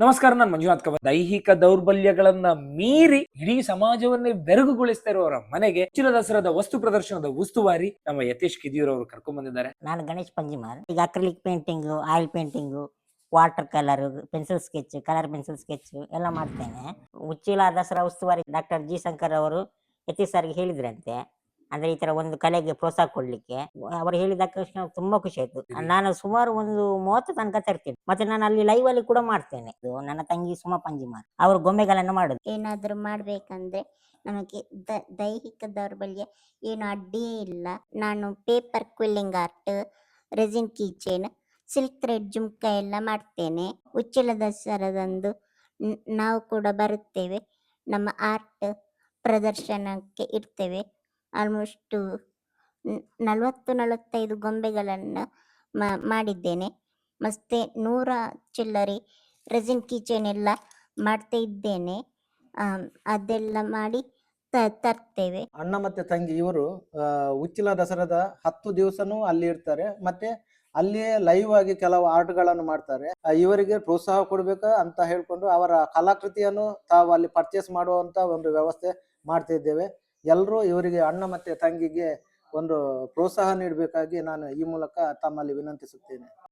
ನಮಸ್ಕಾರ, ನಾನು ಮಂಜುನಾಥ್ ಕವ ದೈಹಿಕ ದೌರ್ಬಲ್ಯಗಳನ್ನ ಮೀರಿ ಇಡೀ ಸಮಾಜವನ್ನೇ ಬೆರಗುಗೊಳಿಸ್ತಾ ಮನೆಗೆ ಚಿನ್ನ ದಸರಾದ ವಸ್ತು ಪ್ರದರ್ಶನದ ಉಸ್ತುವಾರಿ ನಮ್ಮ ಯತೀಶ್ ಕಿದಿಯೂರ್ ಅವರು ಕರ್ಕೊಂಡ್ ಬಂದಿದ್ದಾರೆ. ನಾನು ಗಣೇಶ್ ಪಂಜಿಮಾರ್ ಈಗ acrylic painting oil painting water colour pencil sketch colour pencil sketch ಎಲ್ಲ ಮಾಡ್ತೇನೆ. ಉಚ್ಚಿಲ ದಸರಾ ಉಸ್ತುವಾರಿ ಡಾಕ್ಟರ್ ಜಿ ಶಂಕರ್ ಅವರು ಯತೀಶ್ ಸರ್ಗೆ ಹೇಳಿದ್ರಂತೆ. ಅಂದ್ರೆ ಈ ತರ ಒಂದು ಕಲೆಗೆ ಪ್ರೋತ್ಸಾಹ ಕೊಡ್ಲಿಕ್ಕೆ ಅವರು ಹೇಳಿದ ತಕ್ಷಣ ತುಂಬಾ ಖುಷಿ ಆಯ್ತು. ನಾನು ಸುಮಾರು ಒಂದು ಮೂವತ್ತು ತನಕ ತರ್ತೀನಿ. ಮತ್ತೆ ನಾನು ಅಲ್ಲಿ ಲೈವ್ ಅಲ್ಲಿ ಕೂಡ ಮಾಡ್ತೇನೆ. ಇದು ನನ್ನ ತಂಗಿ ಸುಮಾ ಪಂಜಿಮಾರ್ ಅವರು ಗೊಂಬೆಗಳನ್ನು ಮಾಡುದು. ಏನಾದರೂ ಮಾಡಬೇಕಂದ್ರೆ ನಮಗೆ ದ ದೈಹಿಕ ದೌರ್ಬಲ್ಯ ಏನು ಅಡ್ಡಿಯೇ ಇಲ್ಲ. ನಾನು paper quilling art resin keychain silk thread jhumka ಎಲ್ಲ ಮಾಡ್ತೇನೆ. ಉಚ್ಚಿಲ ದಸರದಂದು ನಾವು ಕೂಡ ಬರುತ್ತೇವೆ. ನಮ್ಮ ಆರ್ಟ್ ಪ್ರದರ್ಶನಕ್ಕೆ ಇಡ್ತೇವೆ ಆಲ್ಮೋಸ್ಟು ನಲವತ್ತು, ನಲವತ್ತೈದು ಗೊಂಬೆಗಳನ್ನು ಮಾಡಿದ್ದೇನೆ. ಮತ್ತೆ ನೂರ ಚಿಲ್ಲರೆ ರೆಸಿನ್ ಕಿಚನ್ ಎಲ್ಲ ಮಾಡ್ತಾ ಇದ್ದೇನೆ. ಅದೆಲ್ಲ ಮಾಡಿ ತರ್ತೇವೆ. ಅಣ್ಣ ಮತ್ತೆ ತಂಗಿ ಇವರು ಉಚ್ಚಿಲ ದಸರಾದ ಹತ್ತು ದಿವಸನೂ ಅಲ್ಲಿ ಇರ್ತಾರೆ. ಮತ್ತೆ ಅಲ್ಲಿಯೇ ಲೈವ್ ಆಗಿ ಕೆಲವು ಆರ್ಟ್ಗಳನ್ನು ಮಾಡ್ತಾರೆ. ಇವರಿಗೆ ಪ್ರೋತ್ಸಾಹ ಕೊಡ್ಬೇಕು ಅಂತ ಹೇಳ್ಕೊಂಡು ಅವರ ಕಲಾಕೃತಿಯನ್ನು ತಾವು ಅಲ್ಲಿ ಪರ್ಚೇಸ್ ಮಾಡುವಂತ ಒಂದು ವ್ಯವಸ್ಥೆ ಮಾಡ್ತಾ ಇದ್ದೇವೆ. ಎಲ್ಲರೂ ಇವರಿಗೆ ಅಣ್ಣ ಮತ್ತೆ ತಂಗಿಗೆ ಒಂದು ಪ್ರೋತ್ಸಾಹ ನೀಡಬೇಕಾಗಿ ನಾನು ಈ ಮೂಲಕ ತಮ್ಮಲ್ಲಿ ವಿನಂತಿಸುತ್ತೇನೆ.